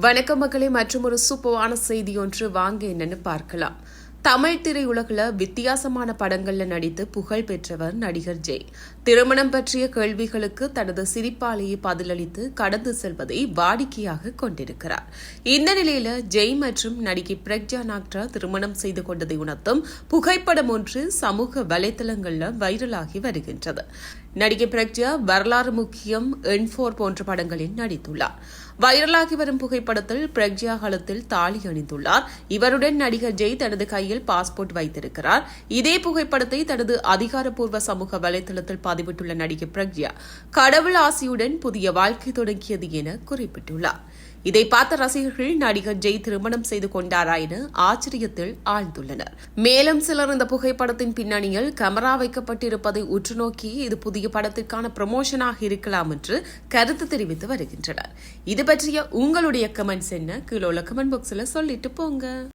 வணக்கம் மக்களே மற்றும் ஒரு சூப்பரான செய்தி ஒன்று வாங்க என்னன்னு பார்க்கலாம். தமிழ் திரையுலகில் வித்தியாசமான படங்களில் நடித்து புகழ் பெற்றவர் நடிகர் ஜெய் திருமணம் பற்றிய கேள்விகளுக்கு தனது சிரிப்பாலேயே பதிலளித்து கடந்து செல்வதை வாடிக்கையாக கொண்டிருக்கிறார். இந்த நிலையில ஜெய் மற்றும் நடிகை பிரக்ஜா நாக்ரா திருமணம் செய்து கொண்டதை உணர்த்தும் புகைப்படம் ஒன்று சமூக வலைதளங்களில் வைரலாகி வருகின்றது. நடிகை பிரக்ஜா வரலாறு முக்கியம் என்ஃபோர் போன்ற படங்களில் நடித்துள்ளார். வைரலாகி வரும் புகைப்படத்தில் பிரக்ஜா காலத்தில் தாலி அணிந்துள்ளார். இவருடன் நடிகர் ஜெய் தனது கையில் பாஸ்போர்ட் வைத்திருக்கிறார். இதே புகைப்படத்தை தனது அதிகாரப்பூர்வ சமூக வலைதளத்தில் பதிவிட்டுள்ள நடிகை பிரக்யா கடவுள் ஆசியுடன் புதிய வாழ்க்கை தொடங்கியது என குறிப்பிட்டுள்ளார். இதை பார்த்த ரசிகர்கள் நடிகர் ஜெய் திருமணம் செய்து கொண்டாரா என ஆச்சரியத்தில் ஆழ்ந்துள்ளனர். மேலும் சிலர் இந்த புகைப்படத்தின் பின்னணியில் கேமரா வைக்கப்பட்டிருப்பதை உற்று நோக்கி இது புதிய படத்திற்கான ப்ரமோஷனாக இருக்கலாம் என்று கருத்து தெரிவித்து வருகின்றனர். இது பற்றிய உங்களுடைய கமெண்ட்ஸ் என்ன? கீழே உள்ள கமெண்ட் பாக்ஸில் சொல்லிட்டு போங்க.